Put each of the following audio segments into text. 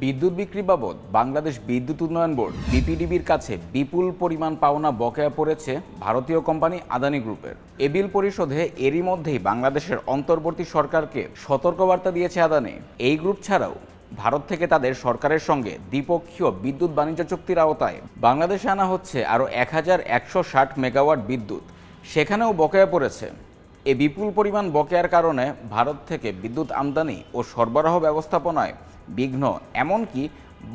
বিদ্যুৎ বিক্রি বাবদ বাংলাদেশ বিদ্যুৎ উন্নয়ন বোর্ড, বিপিডিবির কাছে বিপুল পরিমাণ পাওনা বকেয়া পড়েছে ভারতীয় কোম্পানি আদানি গ্রুপের। এ বিল পরিশোধে এরই মধ্যেই বাংলাদেশের অন্তর্বর্তী সরকারকে সতর্কবার্তা দিয়েছে আদানি। এই গ্রুপ ছাড়াও ভারত থেকে তাদের সরকারের সঙ্গে দ্বিপক্ষীয় বিদ্যুৎ বাণিজ্য চুক্তির আওতায় বাংলাদেশে আনা হচ্ছে আরও এক হাজার একশো ষাট মেগাওয়াট বিদ্যুৎ। সেখানেও বকেয়া পড়েছে। এ বিপুল পরিমাণ বকেয়ার কারণে ভারত থেকে বিদ্যুৎ আমদানি ও সরবরাহ ব্যবস্থাপনায় বিঘ্ন, এমনকি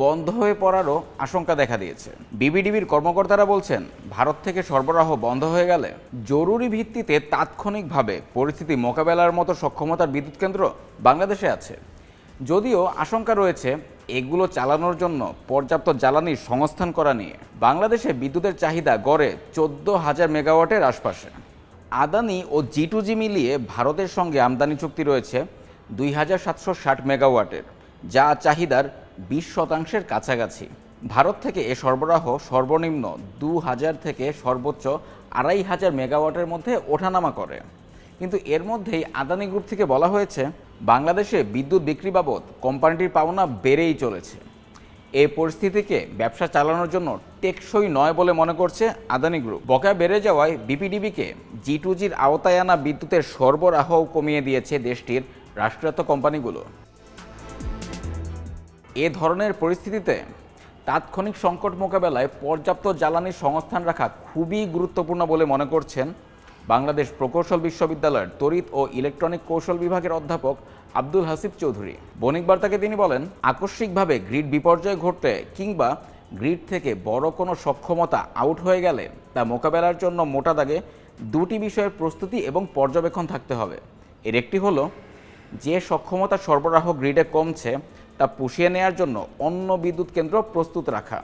বন্ধ হয়ে পড়ারও আশঙ্কা দেখা দিয়েছে। বিবিডিবির কর্মকর্তারা বলছেন, ভারত থেকে সরবরাহ বন্ধ হয়ে গেলে জরুরি ভিত্তিতে তাৎক্ষণিকভাবে পরিস্থিতি মোকাবেলার মতো সক্ষমতার বিদ্যুৎ কেন্দ্র বাংলাদেশে আছে। যদিও আশঙ্কা রয়েছে, এগুলো চালানোর জন্য পর্যাপ্ত জ্বালানির সংস্থান করা নিয়ে। বাংলাদেশে বিদ্যুতের চাহিদা গড়ে চোদ্দ হাজার মেগাওয়াটের আশপাশে। আদানি ও জি মিলিয়ে ভারতের সঙ্গে আমদানি চুক্তি রয়েছে দুই হাজার সাতশো ষাট মেগাওয়াটের। যা চাহিদার বিশ শতাংশের কাছাকাছি। ভারত থেকে এ সরবরাহ সর্বনিম্ন দু হাজার থেকে সর্বোচ্চ আড়াই হাজার মেগাওয়াটের মধ্যে ওঠানামা করে। কিন্তু এর মধ্যেই আদানি গ্রুপ থেকে বলা হয়েছে, বাংলাদেশে বিদ্যুৎ বিক্রি বাবদ কোম্পানিটির পাওনা বেড়েই চলেছে। এই পরিস্থিতিকে ব্যবসা চালানোর জন্য টেকসই নয় বলে মনে করছে আদানি গ্রুপ। বকেয়া বেড়ে যাওয়ায় বিপিডিবিকে জি টু জির আওতায় আনা বিদ্যুতের সরবরাহও কমিয়ে দিয়েছে দেশটির রাষ্ট্রায়ত্ত কোম্পানিগুলো। এ ধরনের পরিস্থিতিতে তাৎক্ষণিক সংকট মোকাবেলায় পর্যাপ্ত জ্বালানির সংস্থান রাখা খুবই গুরুত্বপূর্ণ বলে মনে করছেন বাংলাদেশ প্রকৌশল বিশ্ববিদ্যালয়ের তড়িৎ ও ইলেকট্রনিক কৌশল বিভাগের অধ্যাপক আব্দুল হাসিব চৌধুরী। বণিক বার্তাকে তিনি বলেন, আকস্মিকভাবে গ্রিড বিপর্যয় ঘটতে কিংবা গ্রিড থেকে বড় কোনো সক্ষমতা আউট হয়ে গেলে তা মোকাবেলার জন্য মোটা দাগে দুটি বিষয়ের প্রস্তুতি এবং পর্যবেক্ষণ থাকতে হবে। এর একটি হলো, যে সক্ষমতা সরবরাহ গ্রিডে কমছে তা পুষিয়ে নেয়ার জন্য অন্য বিদ্যুৎ কেন্দ্র প্রস্তুত রাখা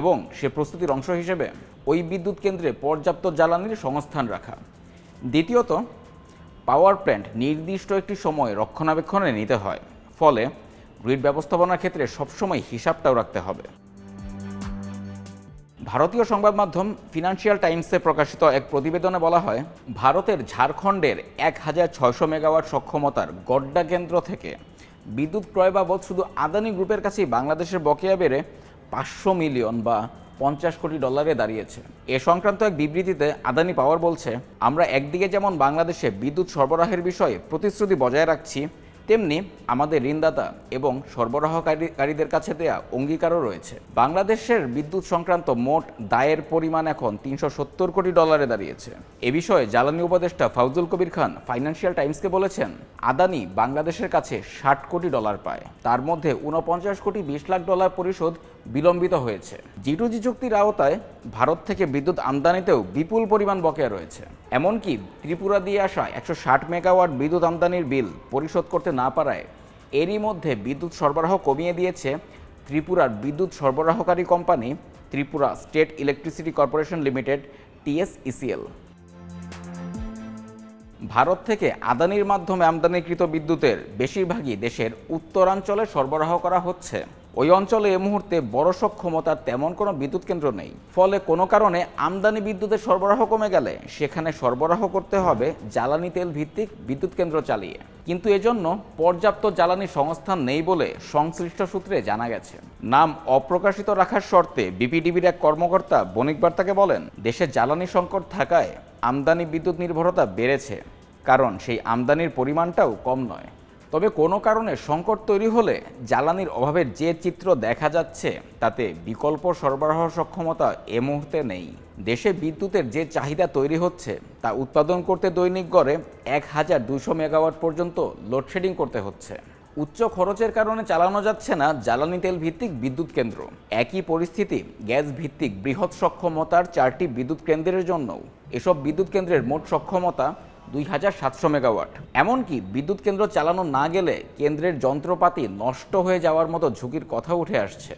এবং সে প্রস্তুতির অংশ হিসেবে ওই বিদ্যুৎ কেন্দ্রে পর্যাপ্ত জ্বালানির সংস্থান রাখা। দ্বিতীয়ত, পাওয়ার প্ল্যান্ট নির্দিষ্ট একটি সময় রক্ষণাবেক্ষণে নিতে হয়, ফলে গ্রিড ব্যবস্থাপনার ক্ষেত্রে সবসময় হিসাবটাও রাখতে হবে। ভারতীয় সংবাদ মাধ্যম ফিনান্সিয়াল টাইমসে প্রকাশিত এক প্রতিবেদনে বলা হয়, ভারতের ঝাড়খণ্ডের এক হাজার ছয়শো মেগাওয়াট সক্ষমতার গড্ডা কেন্দ্র থেকে বিদ্যুৎ ক্রয় বাবদ শুধু আদানি গ্রুপের কাছেই বাংলাদেশের বকেয়া বেড়ে পাঁচশো মিলিয়ন বা পঞ্চাশ কোটি ডলারে দাঁড়িয়েছে। এ সংক্রান্ত এক বিবৃতিতে আদানি পাওয়ার বলছে, আমরা একদিকে যেমন বাংলাদেশে বিদ্যুৎ সরবরাহের বিষয়ে প্রতিশ্রুতি বজায় রাখছি তেমনি আমাদের ঋণদাতা এবং সরবরাহকারীকারীদের কাছে দেয়া অঙ্গীকারও রয়েছে। বাংলাদেশের বিদ্যুৎ সংক্রান্ত মোট দায়ের পরিমাণ এখন তিনশো সত্তর কোটি ডলারে দাঁড়িয়েছে। এ বিষয়ে জ্বালানি উপদেষ্টা ফাউজুল কবির খান ফাইন্যান্সিয়াল টাইমসকে বলেছেন, আদানি বাংলাদেশের কাছে ষাট কোটি ডলার পায়। তার মধ্যে ঊনপঞ্চাশ কোটি বিশ লাখ ডলার পরিশোধ বিলম্বিত হয়েছে। জি টু জি চুক্তির আওতায় ভারত থেকে বিদ্যুৎ আমদানিতেও বিপুল পরিমাণ বকেয়া রয়েছে। এমনকি ত্রিপুরা দিয়ে আসা একশো ষাট মেগাওয়াট বিদ্যুৎ আমদানির বিল পরিশোধ করতে না পারায় এরই মধ্যে বিদ্যুৎ সরবরাহ কমিয়ে দিয়েছে ত্রিপুরার বিদ্যুৎ সরবরাহকারী company Tripura state electricity corporation limited, TSECL. Bharat থেকে আদানির মাধ্যমে আমদানিকৃত বিদ্যুতের বেশিরভাগই দেশের উত্তরাঞ্চলে সরবরাহ করা হচ্ছে। ওই অঞ্চলে এ মুহূর্তে বড় ক্ষমতার তেমন কোনো বিদ্যুৎ কেন্দ্র নেই। ফলে কোনো কারণে আমদানি বিদ্যুতের সরবরাহ কমে গেলে সেখানে সরবরাহ করতে হবে জ্বালানি তেল ভিত্তিক বিদ্যুৎ কেন্দ্র চালিয়ে। কিন্তু এজন্য পর্যাপ্ত জ্বালানি সংস্থান নেই বলে সংশ্লিষ্ট সূত্রে জানা গেছে। নাম অপ্রকাশিত রাখার শর্তে বিপিডিবির এক কর্মকর্তা বণিক বার্তাকে বলেন, দেশে জ্বালানি সংকট থাকায় আমদানি বিদ্যুৎ নির্ভরতা বেড়েছে। কারণ সেই আমদানির পরিমাণটাও কম নয়। তবে কোনো কারণে সংকট তৈরি হলে জ্বালানির অভাবের যে চিত্র দেখা যাচ্ছে, তাতে বিকল্প সরবরাহ সক্ষমতা এ মুহূর্তে নেই। দেশে বিদ্যুতের যে চাহিদা তৈরি হচ্ছে, তা উৎপাদন করতে দৈনিক গড়ে এক হাজার দুশো মেগাওয়াট পর্যন্ত লোডশেডিং করতে হচ্ছে। উচ্চ খরচের কারণে চালানো যাচ্ছে না জ্বালানি তেল ভিত্তিক বিদ্যুৎ কেন্দ্র। একই পরিস্থিতি, গ্যাস ভিত্তিক বৃহৎ সক্ষমতার চারটি বিদ্যুৎ কেন্দ্রের জন্যও। এসব বিদ্যুৎ কেন্দ্রের মোট সক্ষমতা দুই হাজার সাতশো মেগাওয়াট। এমনকি বিদ্যুৎ কেন্দ্র চালানো না গেলে কেন্দ্রের যন্ত্রপাতি নষ্ট হয়ে যাওয়ার মতো ঝুঁকির কথা উঠে আসছে।